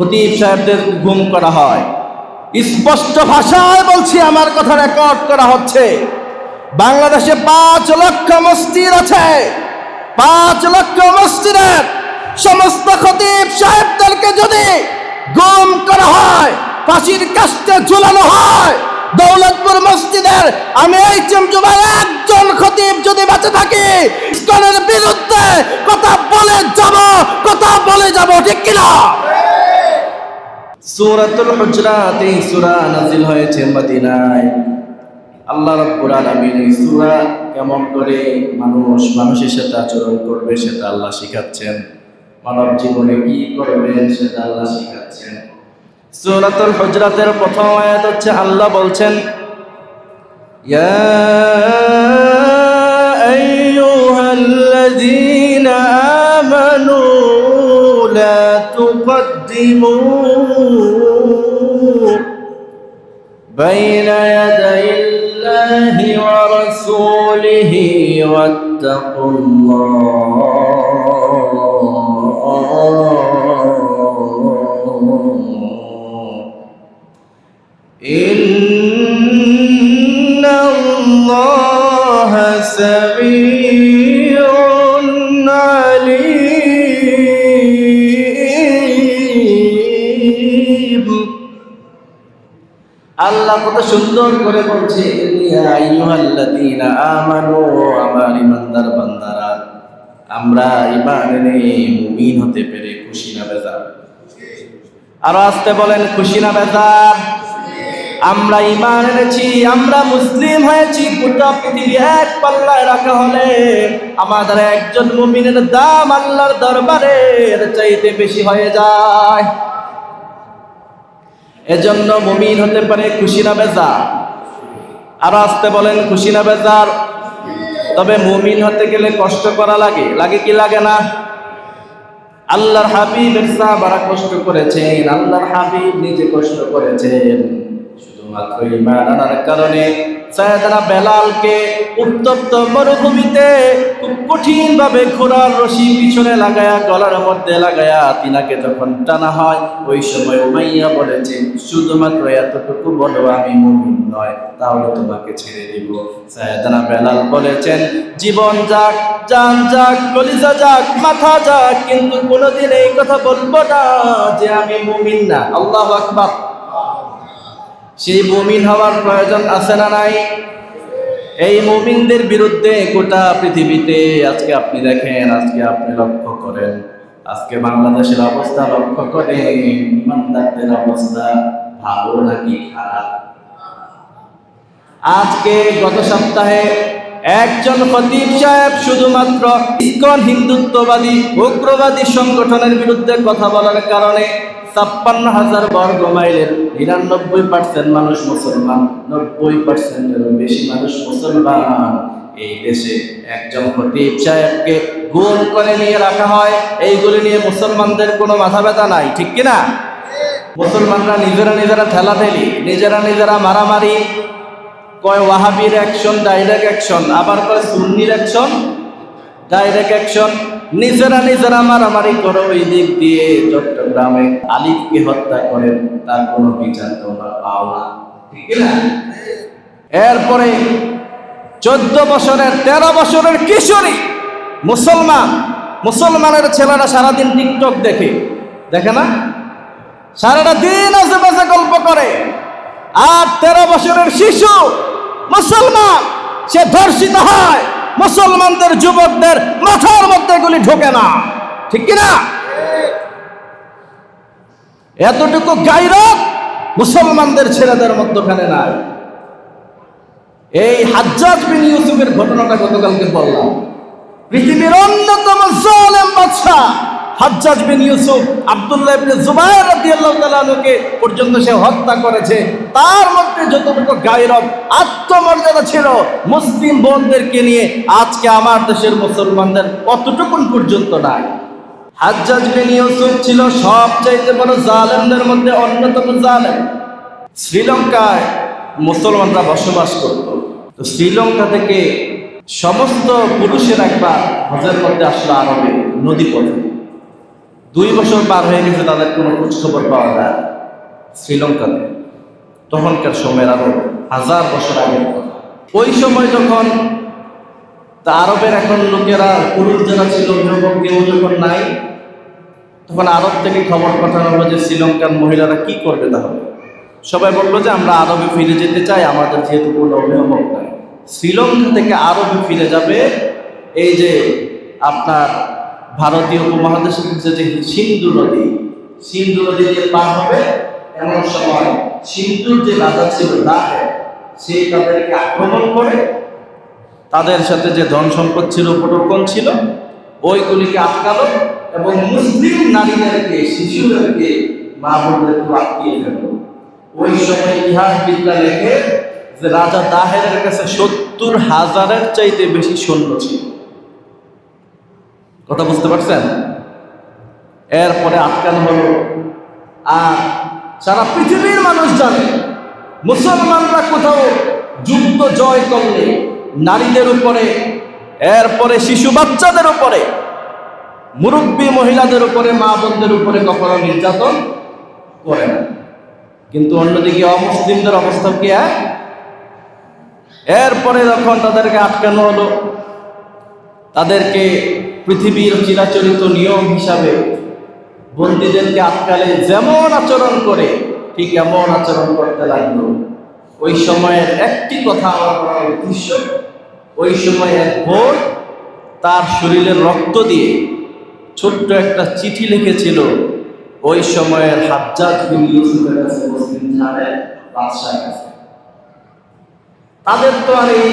খতিব সাহেবদের গুম করা হয়। স্পষ্ট ভাষায় বলছি, আমার কথা রেকর্ড করা হচ্ছে। বাংলাদেশে পাঁচ লক্ষ মসজিদ আছে। পাঁচ লক্ষ মসজিদের সমস্ত খতিব সাহেবদেরকে যদি গুম করা হয়, ফাঁসির কাস্টে ঝুলানো হয়, দৌলতপুর মসজিদের আমি এই চমচুমার একজন খতিব যদি বেঁচে থাকি ইসকনের বিরুদ্ধে কথা বলে যাব, কথা বলে যাব, ঠিক কিনা? সূরাতুল হুজরাত, এই সূরা নাজিল হয়েছে মদিনায়। আল্লাহ রাব্বুল আলামিন এই সূরা কেমন করে মানুষ, মানুষের সাথে আচরণ করবে সেটা আল্লাহ শিখাচ্ছেন। মানব জীবনে কি করবেন সেটা আল্লাহ শিখাচ্ছেন। সূরাতুল হুজরাতের প্রথম আয়াত হচ্ছে, আল্লাহ বলছেন, ইয়া আইয়ুহাল্লাযীনা আমানু تقدموا بين يدي الله ورسوله واتقوا الله. إن الله سميع আল্লাহ কত সুন্দর করে বলছে আমানু আমার ইমানদার বান্দারা, আমরা ঈমান এনে মুমিন হতে পেরে খুশি না বেজার? আর আসতে বলেন, খুশি না বেজার? আমরা ঈমান এনেছি, আমরা মুসলিম হয়েছি, গোটা পৃথিবী এক পাল্লায় রাখা হলে আমাদের একজন মুমিনের দাম আল্লাহর দরবারের চাইতে বেশি হয়ে যায়। এজন্য মুমিন হতে পারে খুশি না বেজার। আর আসতে বলেন, খুশি না বেজার? তবে মুমিন হতে গেলে কষ্ট করা লাগে। লাগে কি লাগে না? আল্লাহর হাবিবের সাহাবারা কষ্ট করেছেন। আল্লাহর হাবিব নিজে কষ্ট করেছেন। শুধুমাত্র ইমান আনার কারণে সায়দানা বেলালকে উত্তপ্ত মরুভূমিতে খুব কঠিন ভাবে ঘোড়ার রশি পিছনে লাগায়া, গলার মধ্যে লাগায়া তিনাকে যখন টানা হয়, ওই সময় উমাইয়া বলেছে, শুধুমাত্র এতটুকু বলো, আমি মুমিন নয়, তাহলে তোমাকে ছেড়ে দিব। সায়দানা বেলাল বলেছেন, জীবন যাক জান যাক, কলিজা যাক, মাথা যাক, কিন্তু কোনোদিন এই কথা বলব না যে আমি মুমিন না। আল্লাহ আকবার। সেই মুমিন হওয়ার প্রয়োজন আছে না নাই? এই মুমিনদের বিরুদ্ধে গোটা পৃথিবীতে আজকে আপনি দেখেন, আজকে আপনি লক্ষ্য করেন। আজকে বাংলাদেশের অবস্থা লক্ষ্য করেন, ইমানদারদের অবস্থা ভালো নাকি খারাপ? আজকে গত সপ্তাহে একজন খতিব সাহেব শুধুমাত্র ইসকন হিন্দুত্ববাদী, উগ্রবাদী সংগঠনের বিরুদ্ধে কথা বলার কারণে ছাপ্পান্ন হাজার বর্গ মাইলের নিরানব্বই পার্সেন্ট মানুষ মুসলমান, নব্বই পার্সেন্টেরও বেশি মানুষ মুসলমান। এই দেশে একজন খতিব সাহেবকে গোল করে নিয়ে রাখা হয়। এইগুলি নিয়ে মুসলমানদের কোনো মাথা ব্যথা নাই, ঠিক কিনা? মুসলমানরা নিজেরা নিজেরা ঠেলাঠেলি, নিজেরা নিজেরা মারামারি, কয় ওয়াহাবির অ্যাকশন ডাইরেক্ট অ্যাকশন আবার কয় সুন্নির অ্যাকশন ডাইরেক্ট অ্যাকশন নিজেরা নিজেরা মারামারি করো, ওই দিক দিয়ে চট্টগ্রামে আলিফকে হত্যা করেন, তার কোনো বিচার তোমরা পাও না। এরপরে চোদ্দ বছরের, তেরো বছরের কিশোরী মুসলমান, মুসলমানের ছেলেরা সারাদিন টিকটক দেখে দেখে না? সারাটা দিন আশেপাশে গল্প করে। আর তেরো বছরের শিশু মুসলমান, সে ধর্ষিত হয়। মুসলমানদের, যুবকদের মাথার মধ্যে গুলি ঢোকে না। ঠিক কিনা? এতটুকু গাইরত মুসলমানদের ছেলেদের মধ্যখানে নাই। এই হাজ্জাজ বিন ইউসুফের ঘটনাটা গতকালকে বললাম। পৃথিবীর অন্যতম জলেম বাদশাহ হাজ্জাজ বিন ইউসুফ আব্দুল্লাহ ইবনে জুবাইর রাদিয়াল্লাহু তাআলাকে পর্যন্ত সে হত্যা করেছে। তার মধ্যে যতটুকু গায়রব আত্মমর্যাদা ছিল, মুসলিম বোনদেরকে নিয়ে আজকে আমার দেশের মুসলমানদের অতটুকুন পর্যন্ত নাই। হাজ্জাজ বিন ইউসুফ ছিল সবচাইতে বড় জালেমদের মধ্যে অন্যতম জালেম। শ্রীলঙ্কায় মুসলমানরা বসবাস করত। তো শ্রীলঙ্কা থেকে সমস্ত পুরুষের একবার হজের মধ্যে আসলো আরবে নদী পথে দুই বছর পার হয়ে গেছে তাদের কোনো খোঁজখবর পাওয়া যায়। শ্রীলঙ্কাতে। তখনকার সময়ের আরও হাজার বছর আগে ওই সময় যখন আরবের এখন লোকেরা পুরুষ যারা ছিল অভিভাবক কেউ যখন নাই, তখন আরব থেকে খবর পাঠানো হলো যে শ্রীলঙ্কার মহিলারা কি করবে তাহলে। সবাই বলল যে, আমরা আরবে ফিরে যেতে চাই, আমাদের যেহেতু কোনো অভিভাবক নাই। শ্রীলঙ্কা থেকে আরবে ফিরে যাবে এই যে আপনার ভারতীয় উপমহাদেশের কাছে যে সিন্ধু নদী সিন্ধু নদী দিয়ে পার হবে এমন সময় সিন্ধুর যে রাজা ছিল দাহে সেই তাদেরকে আক্রমণ করে, তাদের সাথে যে ধন সম্পদ ছিল উপটোকন ছিল, ওইগুলিকে আটকালো এবং মুসলিম নারীদেরকে, শিশুদেরকে মা বোনদেরকে আটকিয়ে ফেলল। ওই সময় ইতিহাস বিদ্যা লেখে যে রাজা দাহেরের কাছে সত্তর হাজারের চাইতে বেশি সৈন্য ছিল। কথা বুঝতে পারছেন? এরপরে আটকানো হলো, আর সারা পৃথিবীর মানুষ জানে, মুসলমানরা কোথাও যুদ্ধ জয় করলে নারীদের উপরে, এরপরে শিশু বাচ্চাদের উপরে, মুরব্বী মহিলাদের উপরে, মা বোনদের উপরে কখনো নির্যাতন করে না। কিন্তু অন্যদিকে অমুসলিমদের অবস্থা কি এক? এরপরে যখন তাদেরকে আটকানো হলো, তাদেরকে পৃথিবীর চিরাচরিত নিয়ম হিসাবে বন্দীদেরকে আটকালে যেমন আচরণ করে, ঠিক এমন আচরণ করতে লাগল। ওই সময়ের একটি কথা আমার উদ্দেশ্য, ওই সময় এক তার শরীরের রক্ত দিয়ে ছোট্ট একটা চিঠি লিখেছিল, ওই সময়ের কাছে তাদের তো আর এই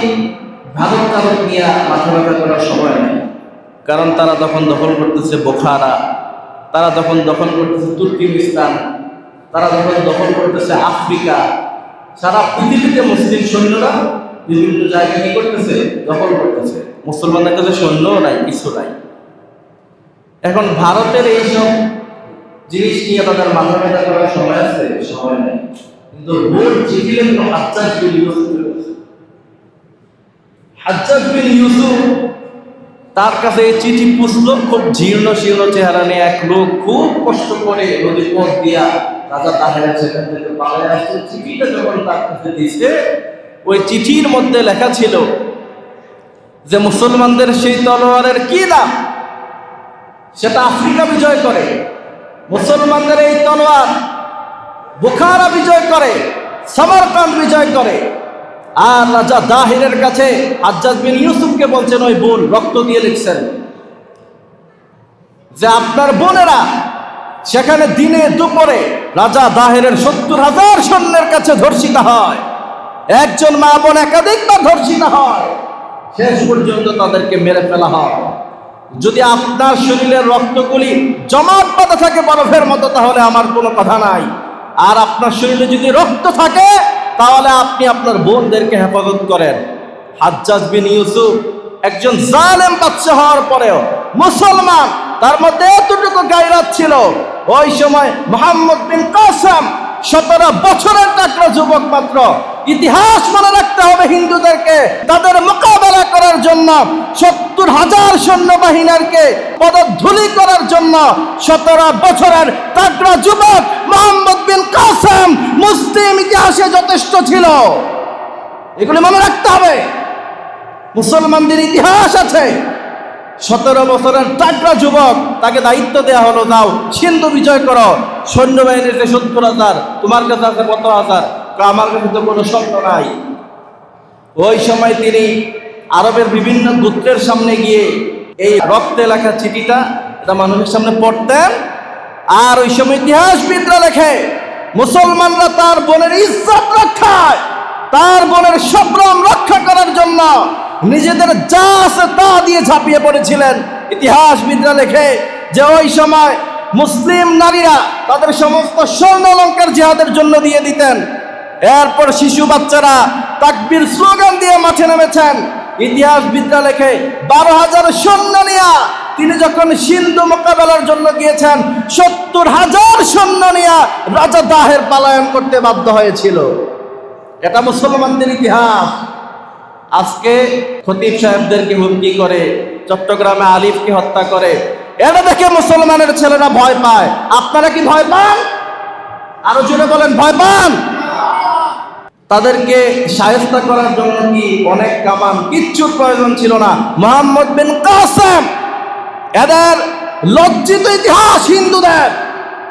তারত নিয়ে মাথা ব্যথা করার সময় নেই। কারণ তারা তখন দখল করতেছে বোখারা, তারা তখন দখল করতেছে তুর্কিমিস্তান, তারা তখন দখল করতেছে আফ্রিকা। সারা পৃথিবীতে মুসলিম সৈন্যরা বিভিন্ন জায়গায় কি করতেছে? দখল করতেছে। মুসলমানদের কাছে সৈন্যও নাই, কিছু নাই। এখন ভারতের এইসব জিনিস নিয়ে তাদের মাথা ব্যথা করার সময় আছে? সময় নেই। কিন্তু ভোট লেখলো হাজ্জাজ বিন ইউসুফের কাছে। হাজ্জাজ বিন ইউসুফ তার কাছে এই চিঠি পুষলো, খুব জীর্ণ শীর্ণ চেহারা নিয়ে এক লোক খুব কষ্ট করে নদীর পথ দিয়া রাজা তাহের সেখান থেকে আসছে। চিঠিটা যখন তার কাছে দিছে, ওই চিঠির মধ্যে লেখা ছিল যে মুসলমানদের সেই তলোয়ারের কি দাম? সেটা আফ্রিকা বিজয় করে, মুসলমানদের এই তলোয়ার বুখারা বিজয় করে, সমরকান্দ বিজয় করে আর রাজা দাহিরের কাছে আজ্জাদ বিন ইউসুফকে বলছেন, ওই বোন, রক্ত দিয়ে লিখছেন যে আপনার বোনেরা সেখানে দিনে দুপুরে রাজা দাহেরের সত্তর হাজার সৈন্যের কাছে ধর্ষিত হয়। একজন মা বোন একাধিকবার ধর্ষিত হয়। শেষ পর্যন্ত তাদেরকে মেরে ফেলা হয়। যদি আপনার শরীরের রক্তগুলি জমাট বাঁধা থাকে বরফের মতো, তাহলে আমার কোনো কথা নাই। আর আপনার শরীরে যদি রক্ত থাকে তাহলে আপনি আপনার বোনদেরকে হেফাজত করেন। হাজ্জাজ বিন ইউসুফ একজন জালেম বাচ্চা হওয়ার পরেও মুসলমান, তার মধ্যে এতটুকু গায়রাত ছিল, ওই সময় মোহাম্মদ বিন কাসাম সতেরো বছরের টাকরা যুবক মাত্র ইতিহাস মনে রাখতে হবে হিন্দুদেরকে। তাদের মোকাবেলা করার জন্য, সত্তর হাজার সৈন্যবাহিনীকে পদধূলি করার জন্য সতেরো বছরের টাকরা যুবক মোহাম্মদ বিন কাসেম মুসলিম ইতিহাসে যথেষ্ট ছিল। এগুলি মনে রাখতে হবে। মুসলমানদের ইতিহাস আছে। সতেরো বছরের টাকরা যুবক, তাকে দায়িত্ব দেওয়া হলো, যাও, সিন্ধু বিজয় করো। সৈন্যবাহিনীতে সত্তর হাজার, তোমার কাছে আছে কত হাজার? আমার কাছে তো কোনো সৈন্য নাই। ওই সময় তিনি আরবের বিভিন্ন গোত্রের সামনে গিয়ে এই রক্তে লেখা চিঠিটা, এটা মানুষের সামনে পড়তেন। আর ওই সময় ইতিহাসবিদরা লেখে, মুসলমানরা তার বোনের ইজ্জত রক্ষায়, তার বোনের সম্ভ্রম রক্ষা করার জন্য নিজেদের যা আছে তা দিয়ে ঝাঁপিয়ে পড়েছিলেন। ইতিহাসবিদরা লেখে যে ওই সময় মুসলিম নারীরা তাদের সমস্ত স্বর্ণ অলঙ্কার জিহাদের জন্য দিয়ে দিতেন। এরপর শিশু বাচ্চারা তাকবীর স্লোগান দিয়ে মাঠে নেমেছেন। ইতিহাসবিদরা লেখে বারো হাজার সৈন্য নিয়া তিনি যখন সিন্ধু মোকাবেলার জন্য গিয়েছেন, সত্তর হাজার সৈন্য নিয়া রাজা দাহের পালায়ন করতে বাধ্য হয়েছিল। এটা মুসলমানদের ইতিহাস। আজকে খতিব সাহেবদেরকে হুমকি করে, চট্টগ্রামে আলিফকে হত্যা করে, এটা দেখে মুসলমানের ছেলেরা ভয় পায়। আপনারা কি ভয় পান? আরও জোরে বলেন, ভয় পান? তাদেরকে সায়স্তা করার জন্য কি অনেক কামান? কিচ্ছুর প্রয়োজন ছিল না। মোহাম্মদ বিন কাসেম, এদের লজ্জিত ইতিহাস হিন্দুদের।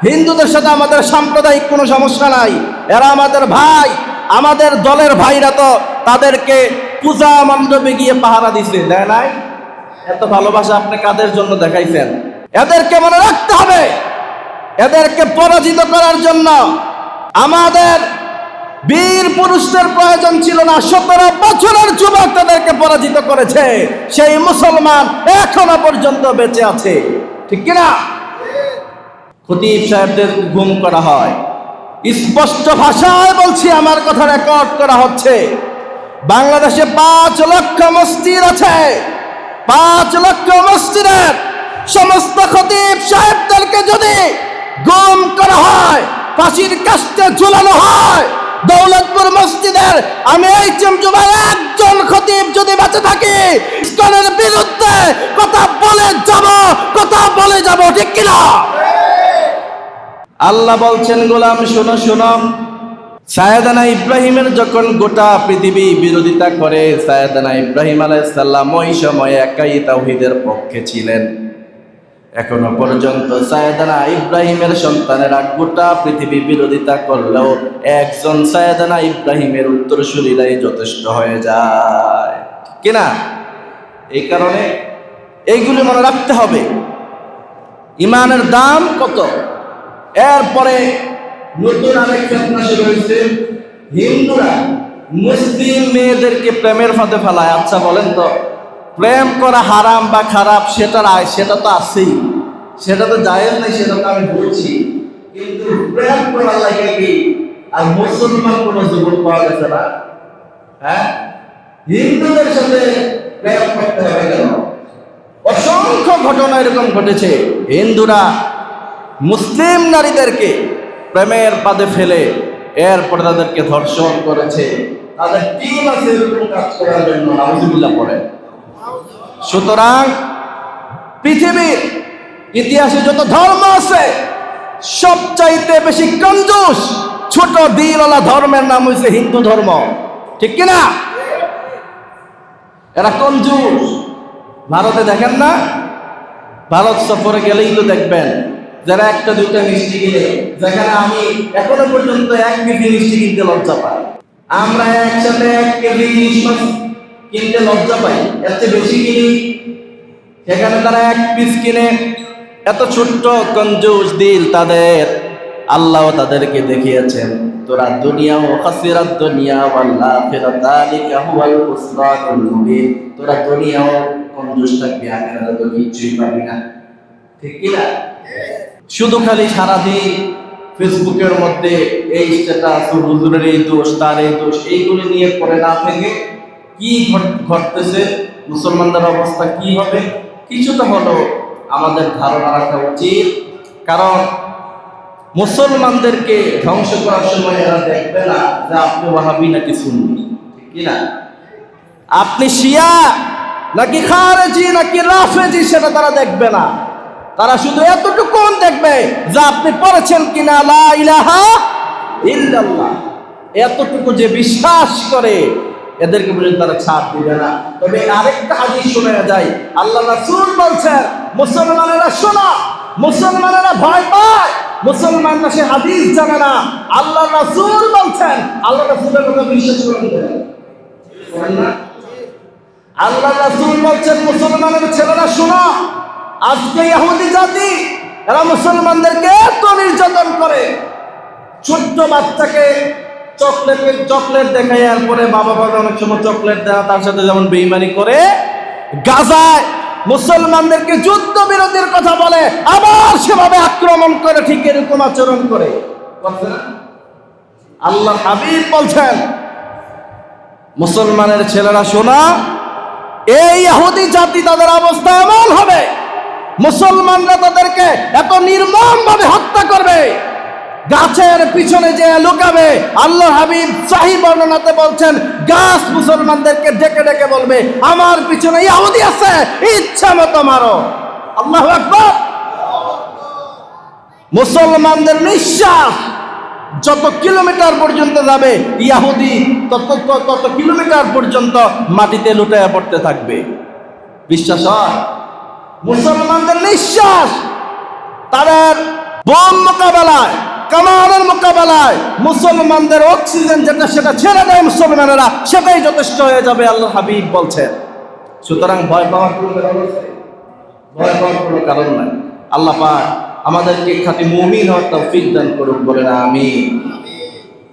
হিন্দুদের সাথে আমাদের সাম্প্রদায়িক কোনো সমস্যা নাই। এরা আমাদের ভাই, আমাদের দলের ভাইরা তো তাদেরকে পূজা মণ্ডপে গিয়ে পাহারা দিছে, দেয় নাই? এত ভালোবাসা আপনি কাদের জন্য দেখাইছেন? এদেরকে মনে রাখতে হবে। এদেরকে পরাজিত করার জন্য আমাদের বীর পুরুষদের প্রয়োজন ছিল না। সতেরো বছরের যুবক তাদেরকে পরাজিত করেছে। সেই মুসলমান এখনও পর্যন্ত বেঁচে আছে। ঠিক কিনা? খতিব সাহেবদের গুম করা হয়। স্পষ্ট ভাষায় বলছি, আমার কথা রেকর্ড করা হচ্ছে। বাংলাদেশে পাঁচ লক্ষ মসজিদ আছে। পাঁচ লক্ষ মসজিদের সমস্ত খতিব সাহেবদেরকে যদি গুম করা হয়, ফাঁসির কাস্তে ঝুলানো হয় দৌলতপুর মসজিদের আমি এই চমচুমার একজন খতিব যদি বেঁচে থাকি ইসকনের বিরুদ্ধে কথা বলে যাব, কথা বলে যাব, ঠিক কিনা? আল্লাহ বলছেন, গোলাম, শোনো শোনো। সায়দানা ইব্রাহিমের যখন গোটা পৃথিবী বিরোধিতা করে, সায়দানা ইব্রাহিম আলাইসাল্লাম ওই সময় একাই তাওহিদের পক্ষে ছিলেন। এখনও পর্যন্ত সায়দানা ইব্রাহিমের সন্তানেরা গোটা পৃথিবী বিরোধিতা করলেও একজন সায়দানা ইব্রাহিমের উত্তরসূরিরাই যথেষ্ট হয়ে যায়। কিনা এই কারণে এইগুলি মনে রাখতে হবে। ইমানের দাম কত? এরপরে নতুন আরেক ফেতনা শুরু হয়েছে। হিন্দুরা মুসলিম মেয়েদেরকে প্রেমের ফাঁদে ফেলায়। আচ্ছা বলেন তো। প্রেম করা হারাম বা খারাপ, সেটা আয় সেটা তো আছেই। সেটা তো জায়েজ নাই, সেটা তো আমি বলছি। কিন্তু প্রেম করা লাগে কি? আর মুসলমান কোনো যুবক পাওয়া গেছে না? হ্যাঁ? হিন্দুদের সাথে প্রেম করতে হবে কেন? অসংখ্য ঘটনা এরকম ঘটেছে। হিন্দুরা মুসলিম নারীদেরকে প্রেমের পাদে ফেলে এরপরে তাদেরকে ধর্ষণ করেছে। তাদের টিম আছে এরকম কাজ করার জন্য, নাউজুবিল্লাহ পড়ে সুতরাং পৃথিবীর ইতিহাসে যত ধর্ম আছে, সবচাইতে বেশি কঞ্জুস ছোট দিলওয়ালা ধর্মের নাম হয়েছে হিন্দু ধর্ম। ঠিক কিনা এরা কঞ্জুস। ভারতে দেখেন না? ভারত সফরে গেলেই তো দেখবেন, যারা একটা, দুইটা মিষ্টি কিনে, যেখানে আমি এখনও পর্যন্ত এক কেজি মিষ্টি কিনতে লজ্জা পাই। আমরা একসাথে এক কেজি কিনতে লজ্জা পাই এত বেশি কিনি, সেখানে তারা এক পিস কিনে। এত ছোট্ট কঞ্জুস দিল তাদের। আল্লাহ তাদেরকে দেখিয়েছেন, তোরা দুনিয়া ও খাসিরাত দুনিয়া ওয়াল আখিরাত, যালিকা হুয়াল খুসরানুল মুবিন। তোরা দুনিয়াও কঞ্জুস থাকবি, আখিরাতে তো কিছুই পাবি না। ঠিক কি না? শুধু খালি সারাদিন ফেসবুকের মধ্যে এই স্ট্যাটাস হুজুরের এই দোষ, তার এই দোষ, এইগুলি নিয়ে পড়ে না থেকে কি ঘট- ঘটতেছে, মুসলমানদের অবস্থা কি হবে কিছুটা হলেও আমাদের ধারণা রাখা উচিত। কারণ মুসলমানদেরকে ধ্বংস করার সময় এরা দেখবে না যে আপনি ওয়াহাবি নাকি সুন্নি, ঠিক কি না আপনি শিয়া নাকি খারেজি নাকি রাফেজি সেটা তারা দেখবে না। তারা শুধু এতটুকু দেখবে যে আপনি পড়েছেন কিনা, লা ইলাহা ইল্লাল্লাহ। এতটুকু যে বিশ্বাস করে এদেরকে পর্যন্ত তারা ছাড় দিবে না। তবে আরেকটা হাদিস শুনে যায়, আল্লাহ রাসূল বলছেন, মুসলমানেরা শোনা, মুসলমানেরা ভয় পায়, মুসলমানরা সে হাদিস জানে না। আল্লাহ রাসূল বলছেন, আল্লাহ রাসূলের কথা বিশ্বাস করেন আল্লাহ রাসূল বলছেন, মুসলমানের ছেলেরা শোনো, আজকে ইহুদি জাতি, এরা মুসলমানদেরকে এত নির্যাতন করে। ছোট্ট বাচ্চাকে চকলেট চকলেট দেখায় এরপরে বাবা বাবা অনেক সময় চকলেট দেওয়া তার সাথে যেমন বেইমানি করে গাজায় মুসলমানদেরকে যুদ্ধ বিরোধীর কথা বলে, আবার সেভাবে আক্রমণ করে, ঠিক এরকম আচরণ করে। আল্লাহ হাবিব বলছেন, মুসলমানের ছেলেরা শোনা, এই ইহুদি জাতি তাদের অবস্থা এমন হবে, মুসলমানরা তাদেরকে এত নির্মম ভাবে হত্যা করবে। গাছের পিছনে যে লুকাবে, আল্লাহ হাবিব সাহি বর্ণনাতে বলছেন, গাছ মুসলমানদেরকে ডেকে ডেকে বলবে, আমার পিছনে ইয়াহুদি আছে, ইচ্ছা মতো মারো। আল্লাহ আকবার। মুসলমানদের নিঃশ্বাস যত কিলোমিটার পর্যন্ত যাবে ইয়াহুদি তত তত- কিলোমিটার পর্যন্ত মাটিতে লুটাইয়া পড়তে থাকবে। বিশ্বাস মুসলমানদের নিঃশ্বাস তাদের বোম মোকাবেলায় কামানের মোকাবেলায় মুসলমানদের অক্সিজেন যেটা সেটা ছেড়ে দেয় মুসলমানেরা, সেটাই যথেষ্ট হয়ে যাবে আল্লাহ হাবিব বলছেন। সুতরাং ভয় পাওয়ার কোনো ভয় পাওয়ার কোনো কারণ নাই। আল্লাহ পাক আমাদেরকে খাতি মুমিন হওয়ার তৌফিক দান করুক, বলেন আমি